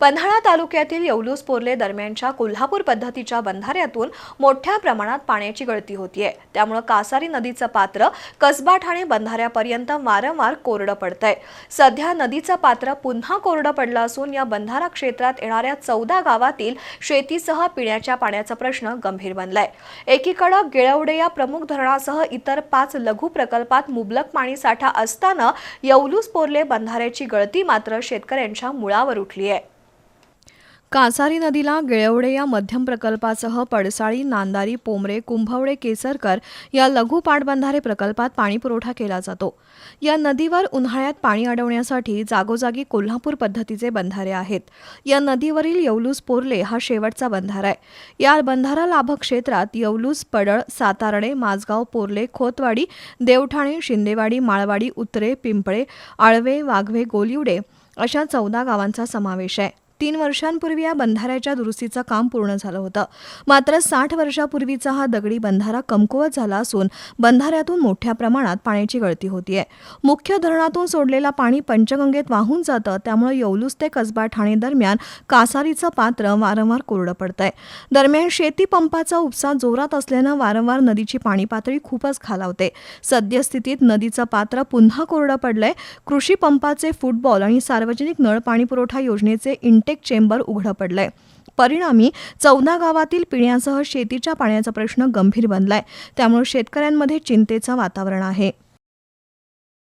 पन्हाळा तालुक्यातील येवलूस पोर्ले दरम्यानच्या कोल्हापूर पद्धतीच्या बंधाऱ्यातून मोठ्या प्रमाणात पाण्याची गळती होतीये. त्यामुळे कासारी नदीचं पात्र कसबा ठाणे बंधाऱ्यापर्यंत वारंवार कोरडं पडतंय. सध्या नदीचं पात्र पुन्हा कोरडं पडलं असून या बंधारा क्षेत्रात येणाऱ्या चौदा गावातील शेतीसह पिण्याच्या पाण्याचा प्रश्न गंभीर बनलाय. एकीकडे गिळवडे या प्रमुख धरणासह इतर पाच लघु प्रकल्पात मुबलक पाणी साठा असताना येवलूस पोर्ले बंधाऱ्याची गळती मात्र शेतकऱ्यांच्या मुळावर उठली आहे कासारी नदीला गिळवडे या मध्यम प्रकल्पासह पडसाळी नांदारी पोमरे कुंभवडे केसरकर या लघु पाटबंधारे प्रकल्पात पाणीपुरवठा केला जातो. या नदीवर उन्हाळ्यात पाणी अडवण्यासाठी जागोजागी कोल्हापूर पद्धतीचे बंधारे आहेत. या नदीवरील येवलूस पोर्ले हा शेवटचा बंधारा आहे. या बंधारा लाभक क्षेत्रात येवलूस पडळ सातारणे माझगाव पोर्ले खोतवाडी देवठाणे शिंदेवाडी माळवाडी उतरे पिंपळे आळवे वाघवे गोलिवडे अशा चौदा गावांचा समावेश आहे. तीन वर्षांपूर्वी या बंधाऱ्याच्या दुरुस्तीचं काम पूर्ण झालं होतं. मात्र साठ वर्षापूर्वीचा हा दगडी बंधारा कमकुवत झाला असून बंधाऱ्यातून मोठ्या प्रमाणात पाण्याची गळती होतीये. मुख्य धरणातून सोडलेला पाणी पंचगंगेत वाहून जातं त्यामुळे येवलूस ते कसबा ठाणे दरम्यान कासारीचं पात्र वारंवार कोरडं पडतंय. दरम्यान शेती पंपाचा उपसा जोरात असल्यानं वारंवार नदीची पाणी पातळी खूपच खालावते. सद्यस्थितीत नदीचं पात्र पुन्हा कोरडं पडलंय. कृषी पंपाचे फुटबॉल आणि सार्वजनिक नळ पाणी पुरवठा योजनेचे हायटेक चेंबर उघडं पडलंय. परिणामी चौदा गावातील पिण्यासह शेतीच्या पाण्याचा प्रश्न गंभीर बनलाय. त्यामुळे शेतकऱ्यांमध्ये चिंतेचं वातावरण आहे.